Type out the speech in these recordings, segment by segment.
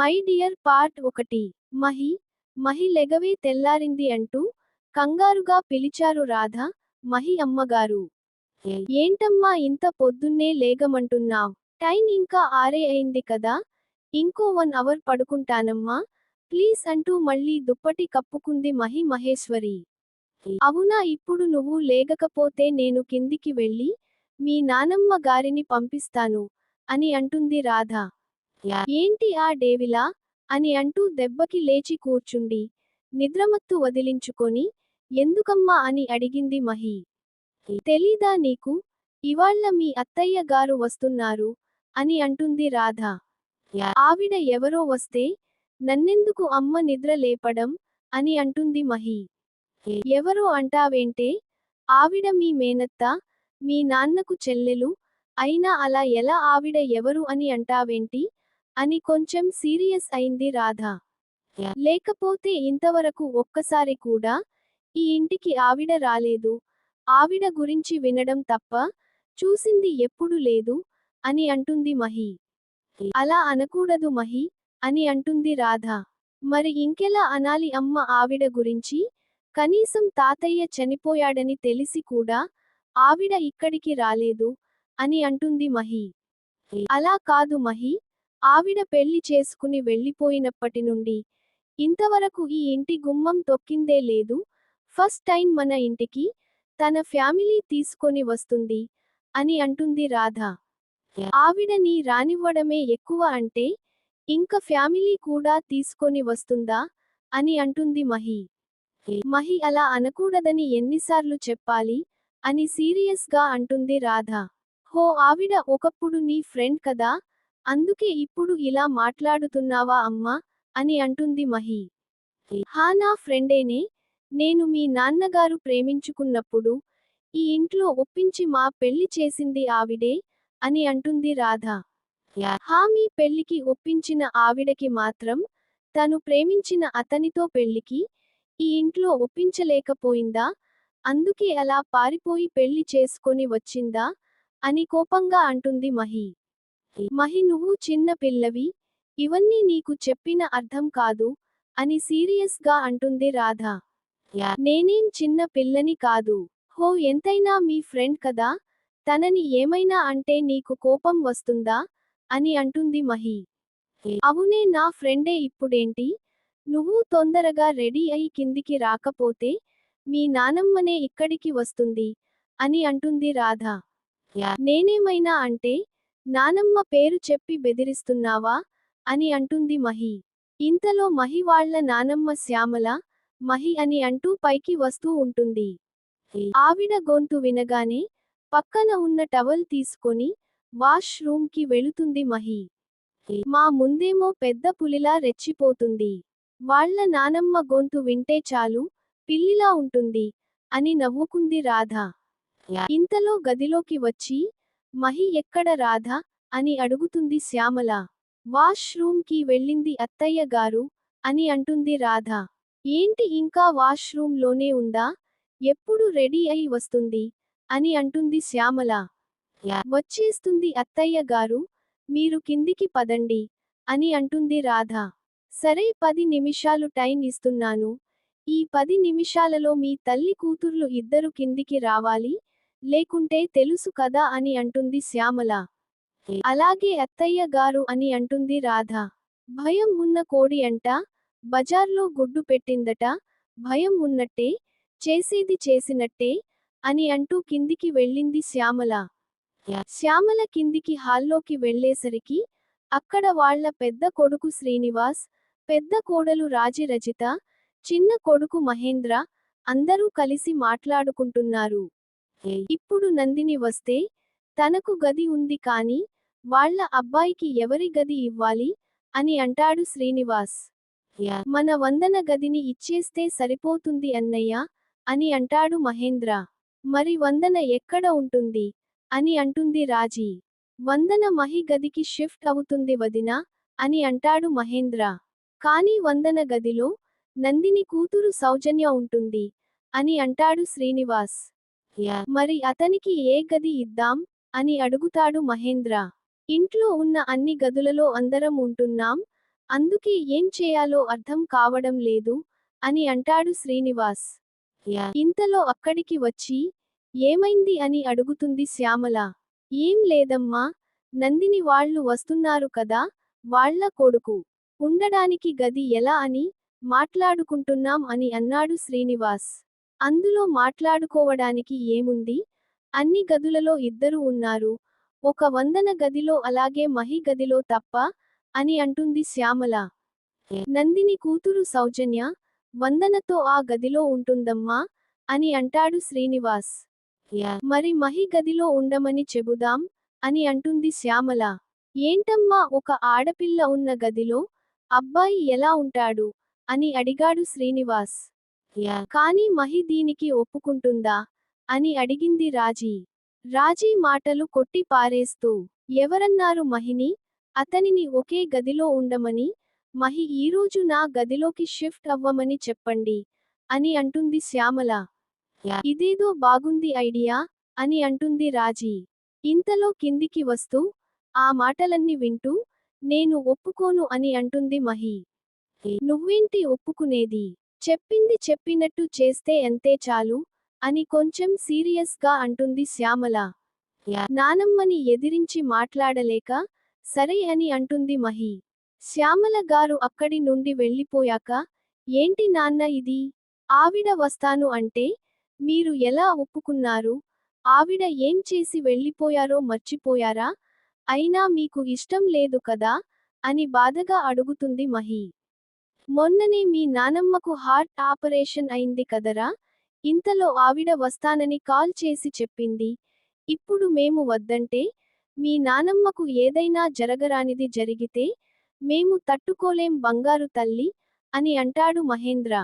My dear part ఒకటి. మహి మహి లెగవే తెల్లారింది అంటూ కంగారుగా పిలిచారు రాధ మహి అమ్మగారు. ఏంటమ్మా ఇంత పొద్దున్నే లేగమంటున్నావ్? టైం ఇంకా ఆరే అయింది కదా? ఇంకో వన్ అవర్ పడుకుంటానమ్మా. ప్లీజ్ అంటూ మళ్ళీ దుప్పటి కప్పుకుంది మహి మహేశ్వరి. అవునా ఇప్పుడు నువ్వు లేగకపోతే నేను కిందికి వెళ్ళి మీ నానమ్మ గారిని పంపిస్తాను అని అంటుంది రాధ. ఏంటి ఆ డేవిలా? అని అంటూ దెబ్బకి లేచి కూర్చుండి నిద్రమత్తు వదిలించుకొని ఎందుకమ్మా? అని అడిగింది మహి. తెలీదా నీకు? ఇవాళ్ళ మీ అత్తయ్య గారు వస్తున్నారు అని అంటుంది రాధ. ఆవిడ ఎవరో వస్తే నన్నెందుకు అమ్మ నిద్ర లేపడం? అని అంటుంది మహి. ఎవరో అంటావేంటే ఆవిడ మీ మేనత్త మీ నాన్నకు చెల్లెలు అయినా అలా ఎలా ఆవిడ ఎవరు అని అంటావేంటి? అని కొంచెం సీరియస్ అయింది రాధ. లేకపోతే ఇంతవరకు ఒక్కసారి కూడా ఈ ఇంటికి ఆవిడ రాలేదు. ఆవిడ గురించి వినడం తప్ప చూసింది ఎప్పుడు లేదు అని అంటుంది మహి. అలా అనకూడదు మహి అని అంటుంది రాధ. మరి ఇంకెలా అనాలి అమ్మ ఆవిడ గురించి? కనీసం తాతయ్య చనిపోయాడని తెలిసి కూడా ఆవిడ ఇక్కడికి రాలేదు అని అంటుంది మహి. అలా కాదు మహి. ఆవిడ పెళ్ళి చేసుకుని వెళ్ళిపోయినప్పటి నుండి ఇంతవరకు ఈ ఇంటి గుమ్మం తొక్కిందే లేదు. ఫస్ట్ టైం మన ఇంటికి తన ఫ్యామిలీ తీసుకొని వస్తుంది అని అంటుంది రాధ. ఆవిడ నీ రానివ్వడమే ఎక్కువ అంటే ఇంక ఫ్యామిలీ కూడా తీసుకొని వస్తుందా అని అంటుంది మహి. మహి అలా అనకూడదని ఎన్నిసార్లు చెప్పాలి అని సీరియస్గా అంటుంది రాధ. హో ఆవిడ ఒకప్పుడు నీ ఫ్రెండ్ కదా అందుకే ఇప్పుడు ఇలా మాట్లాడుతున్నావా అమ్మా? అని అంటుంది మహి. హా నా ఫ్రెండేనే నేను మీ నాన్నగారు ప్రేమించుకున్నప్పుడు ఈ ఇంట్లో ఒప్పించి మా పెళ్ళి చేసింది ఆవిడే అని అంటుంది రాధ. హా మీ పెళ్ళికి ఒప్పించిన ఆవిడకి మాత్రం తను ప్రేమించిన అతనితో పెళ్ళికి ఈ ఇంట్లో ఒప్పించలేకపోయిందా? అందుకే అలా పారిపోయి పెళ్ళి చేసుకొని వచ్చిందా? అని కోపంగా అంటుంది మహి. మహి నువ్వు చిన్న పిల్లవి. ఇవన్నీ నీకు చెప్పిన అర్థం కాదు అని సీరియస్గా అంటుంది రాధ. నేనేం చిన్న పిల్లని కాదు. హో ఎంతైనా మీ ఫ్రెండ్ కదా. తనని ఏమైనా అంటే నీకు కోపం వస్తుందా? అని అంటుంది మహి. అవునే నా ఫ్రెండే ఇప్పుడేంటి? నువ్వు తొందరగా రెడీ అయి కిందికి రాకపోతే మీ నానమ్మనే ఇక్కడికి వస్తుంది అని అంటుంది రాధ. నేనేమైనా అంటే నానమ్మ పేరు చెప్పి బెదిరిస్తున్నావా? అని అంటుంది మహి. ఇంతలో మహి వాళ్ళ నానమ్మ శ్యామల మహి అని అంటూ పైకి వస్తూ ఉంటుంది. ఆవిడ గొంతు వినగానే పక్కన ఉన్న టవల్ తీసుకొని వాష్ రూమ్కి వెళుతుంది మహి. మా ముందేమో పెద్ద పులిలా రెచ్చిపోతుంది. వాళ్ళ నానమ్మ గొంతు వింటే చాలు పిల్లిలా ఉంటుంది అని నవ్వుకుంది రాధ. ఇంతలో గదిలోకి వచ్చి మహి ఎక్కడ రాధ? అని అడుగుతుంది శ్యామల. వాష్ రూమ్కి వెళ్ళింది అత్తయ్య గారు అని అంటుంది రాధ. ఏంటి ఇంకా వాష్ రూమ్లోనే ఉందా? ఎప్పుడు రెడీ అయి వస్తుంది? అని అంటుంది శ్యామల. వచ్చేస్తుంది అత్తయ్య గారు మీరు కిందికి పదండి అని అంటుంది రాధ. సరే పది నిమిషాలు టైం ఇస్తున్నాను. ఈ పది నిమిషాలలో మీ తల్లి కూతుర్లు ఇద్దరు కిందికి రావాలి లేకుంటే తెలుసు కదా అని అంటుంది శ్యామల. అలాగే అత్తయ్య గారు అని అంటుంది రాధ. భయం ఉన్న కోడి అంట బజార్లో గుడ్డు పెట్టిందట భయం ఉన్నట్టే చేసేది చేసినట్టే అని అంటూ కిందికి వెళ్ళింది శ్యామల. శ్యామల కిందికి హాల్లోకి వెళ్ళేసరికి అక్కడ వాళ్ళ పెద్ద కొడుకు శ్రీనివాస్ పెద్ద కోడలు రాజిరజిత చిన్న కొడుకు మహేంద్ర అందరూ కలిసి మాట్లాడుకుంటున్నారు. ఇప్పుడు నందిని వస్తే తనకు గది ఉంది కాని వాళ్ళ అబ్బాయికి ఎవరి గది ఇవ్వాలి అని అంటాడు శ్రీనివాస్. మన వందన గదిని ఇచ్చేస్తే సరిపోతుంది అన్నయ్య అని అంటాడు మహేంద్ర. మరి వందన ఎక్కడ ఉంటుంది అని అంటుంది రాజీ. వందన మహి గదికి షిఫ్ట్ అవుతుంది వదినా అని అంటాడు మహేంద్ర. కానీ వందన గదిలో నందిని కూతురు సౌజన్య ఉంటుంది అని అంటాడు శ్రీనివాస్. మరి అతనికి ఏ గది ఇద్దాం? అని అడుగుతాడు మహేంద్ర. ఇంట్లో ఉన్న అన్ని గదులలో అందరం ఉంటున్నాం. అందుకే ఏం చేయాలో అర్థం కావడం లేదు అని అంటాడు శ్రీనివాస్. ఇంతలో అక్కడికి వచ్చి ఏమైంది అని అడుగుతుంది శ్యామల. ఏం లేదమ్మా నందిని వాళ్ళు వస్తున్నారు కదా వాళ్ళ కొడుకు. ఉండడానికి గది ఎలా అని మాట్లాడుకుంటున్నాం అని అన్నాడు శ్రీనివాస్. అందులో మాట్లాడుకోవడానికి ఏముంది? అన్ని గదులలో ఇద్దరు ఉన్నారు. ఒక వందన గదిలో అలాగే మహి గదిలో తప్ప అని అంటుంది శ్యామల. నందిని కూతురు సౌజన్య వందనతో ఆ గదిలో ఉంటుందమ్మా అని అంటాడు శ్రీనివాస్. మరి మహి గదిలో ఉండమని చెబుదాం అని అంటుంది శ్యామల. ఏంటమ్మా ఒక ఆడపిల్ల ఉన్న గదిలో అబ్బాయి ఎలా ఉంటాడు? అని అడిగాడు శ్రీనివాస్. కానీ మహి దీనికి ఒప్పుకుంటుందా? అని అడిగింది రాజీ. రాజీ మాటలు కొట్టి పారేస్తూ ఎవరన్నారు మహిని? అతనిని ఒకే గదిలో ఉండమని మహి ఈరోజు నా గదిలోకి షిఫ్ట్ అవ్వమని చెప్పండి అని అంటుంది శ్యామల. ఇదేదో బాగుంది ఐడియా అని అంటుంది రాజీ. ఇంతలో కిందికి వస్తూ ఆ మాటలన్నీ వింటూ నేను ఒప్పుకోను అని అంటుంది మహి. నువ్వేంటి ఒప్పుకునేది? చెప్పింది చెప్పినట్టు చేస్తే ఎంతే చాలు? అని కొంచెం సీరియస్గా అంటుంది శ్యామల. నానమ్మని ఎదిరించి మాట్లాడలేక సరే అని అంటుంది మహి. శ్యామల గారు అక్కడి నుండి వెళ్ళిపోయాక ఏంటి నాన్న ఇది? ఆవిడ వస్తాను అంటే మీరు ఎలా ఒప్పుకున్నారు? ఆవిడ ఏం చేసి వెళ్ళిపోయారో మర్చిపోయారా? అయినా మీకు ఇష్టం లేదు కదా? అని బాధగా అడుగుతుంది మహి. మొన్ననే మీ నానమ్మకు హార్ట్ ఆపరేషన్ అయింది కదరా? ఇంతలో ఆవిడ వస్తానని కాల్ చేసి చెప్పింది. ఇప్పుడు మేము వద్దంటే మీ నానమ్మకు ఏదైనా జరగరానిది జరిగితే మేము తట్టుకోలేం బంగారు తల్లి అని అంటాడు మహేంద్ర.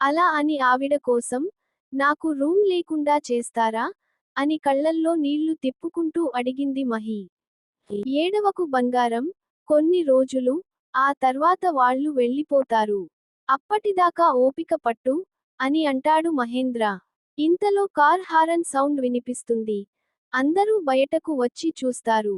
అలా అని ఆవిడ కోసం నాకు రూమ్ లేకుండా చేస్తారా? అని కళ్ళల్లో నీళ్ళు తిప్పుకుంటూ అడిగింది మహి. ఏడవకు బంగారం కొన్ని రోజులు ఆ తర్వాత వాళ్ళు వెళ్ళిపోతారు. అప్పటిదాకా ఓపిక పట్టు అని అంటాడు మహేంద్ర. ఇంతలో కార్ హారన్ సౌండ్ వినిపిస్తుంది. అందరూ బయటకు వచ్చి చూస్తారు.